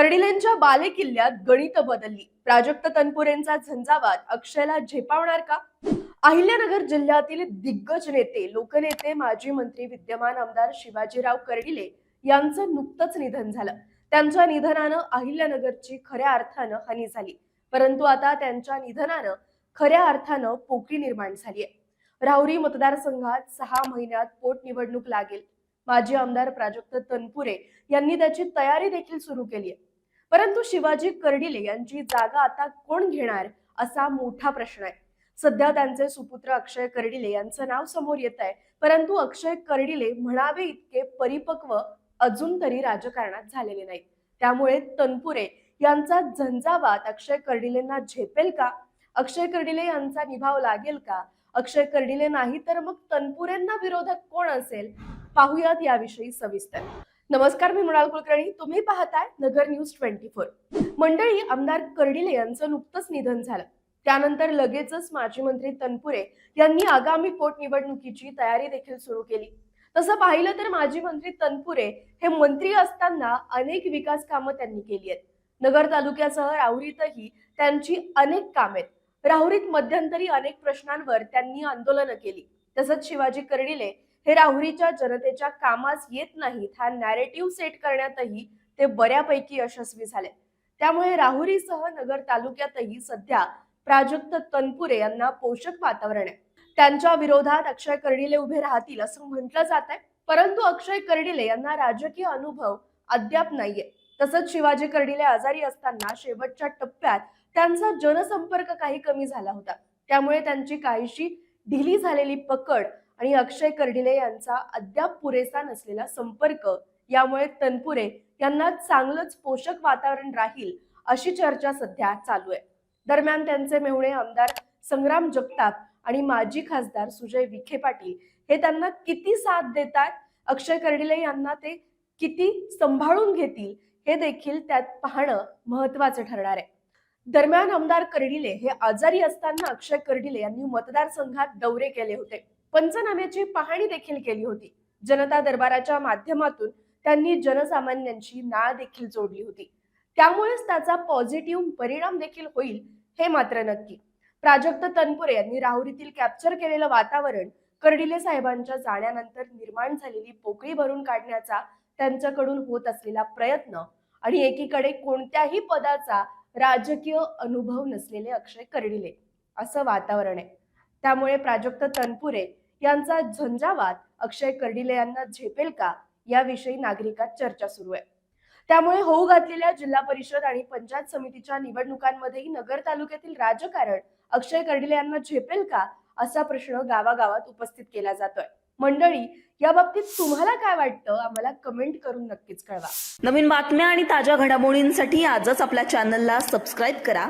कर्डिलेंच्या बाले किल्ल्यात गणित बदलली. प्राजक्त तनपुरेंचा झंझावात अक्षयला झेपावणार का? अहिल्यानगर जिल्ह्यातील दिग्गज नेते लोकनेते माजी मंत्री विद्यमान आमदार शिवाजीराव कर्डिले यांचं नुकतंच निधन झालं. त्यांच्या निधनानं अहिल्यानगरची खऱ्या अर्थानं हानी झाली. परंतु आता त्यांच्या निधनानं खऱ्या अर्थानं पोकळी निर्माण झाली आहे राहुरी मतदारसंघात सहा महिन्यात पोटनिवडणूक लागेल. माजी आमदार प्राजक्त तनपुरे यांनी त्याची तयारी देखील सुरू केली आहे परंतु शिवाजी कर्डिले यांची जागा आता कोण घेणार असा मोठा प्रश्न आहे. सध्या त्यांचे सुपुत्र अक्षय कर्डिले यांचं नाव समोर येत आहे. परंतु अक्षय कर्डिले म्हणावे इतके परिपक्व अजून तरी राजकारणात झालेले नाही त्यामुळे तनपुरे यांचा झंझावात अक्षय कर्डिलेंना झेपेल का? अक्षय कर्डिले यांचा निभाव लागेल का? अक्षय कर्डिले नाही तर मग तनपुरेंना विरोधक कोण असेल? पाहुयात याविषयी सविस्तर. नमस्कार मी मृणाल कुलकर्णी. तुम्ही पाहताय नगर न्यूज ट्वेंटी फोर. मंडळी आमदार कर्डिले यांचं नुकतंच निधन झालं. त्यानंतर लगेचच माजी मंत्री तनपुरे यांनी आगामी पोटनिवडणुकीची तयारी देखील सुरू केली. तसं पाहिलं तर माजी मंत्री तनपुरे हे मंत्री असताना अनेक विकास कामं त्यांनी केली आहेत. नगर तालुक्यासह राहुरीतही त्यांची अनेक कामे आहेत. राहुरीत मध्यंतरी अनेक प्रश्नांवर त्यांनी आंदोलनं केली. तसंच शिवाजी कर्डिले हे राहुरीच्या जनतेच्या कामास येत नाहीत. हा नॅरेटिव्ह सेट करण्यातही ते बऱ्यापैकी यशस्वी झाले. त्यामुळे राहुरीसह नगर तालुक्यातही सध्या प्राजक्त तनपुरे यांना पोषक वातावरण आहे. त्यांच्या विरोधात अक्षय कर्डिले उभे राहतील असं म्हटलं जात आहे. परंतु अक्षय कर्डिले यांना राजकीय अनुभव अद्याप नाहीये. तसंच शिवाजी कर्डिले आजारी असताना शेवटच्या टप्प्यात त्यांचा जनसंपर्क काही कमी झाला होता. त्यामुळे त्यांची काहीशी ढिली झालेली पकड आणि अक्षय कर्डिले यांचा अद्याप पुरेसा नसलेला संपर्क यामुळे तनपुरे यांना चांगलंच पोषक वातावरण राहील अशी चर्चा सध्या चालू आहे. दरम्यान त्यांचे मेहुणे आमदार संग्राम जगताप आणि माजी खासदार सुजय विखे पाटील हे त्यांना किती साथ देतात? अक्षय कर्डिले यांना ते किती सांभाळून घेतील? हे देखील त्यात पाहणं महत्वाचं ठरणार आहे. दरम्यान आमदार कर्डिले हे आजारी असताना अक्षय कर्डिले यांनी मतदारसंघात दौरे केले होते. पंचनाम्याची पाहणी देखील केली होती. जनता दरबाराच्या माध्यमातून त्यांनी जनसामान्यांची नाळ देखील जोडली होती. त्यामुळेच त्याचा पॉझिटिव्ह परिणाम देखील होईल हे मात्र नक्की. प्राजक्त तनपुरे यांनी राहुरीतील कॅप्चर केलेलं वातावरण कर्डिले साहेबांच्या जाण्यानंतर निर्माण झालेली पोकळी भरून काढण्याचा त्यांच्याकडून होत असलेला प्रयत्न आणि एकीकडे कोणत्याही पदाचा राजकीय अनुभव नसलेले अक्षय कर्डिले. असं वातावरण आहे. त्यामुळे प्राजक्त तनपुरे यांचा झंझावात अक्षय कर्डिले यांना झेपेल का? याविषयी नागरिकात चर्चा सुरू आहे. त्यामुळे होऊ घातलेल्या जिल्हा परिषद आणि पंचायत समितीच्या निवडणुकांमध्येही नगर तालुक्यातील राजकारण अक्षय कर्डिले यांना झेपेल का? असा प्रश्न गावागावात उपस्थित केला जातोय. मंडळी या बाबतीत तुम्हाला काय वाटतं? आम्हाला कमेंट करून नक्कीच कळवा. नवीन बातम्या आणि ताज्या घडामोडींसाठी आजच आपल्या चॅनलला सबस्क्राईब करा.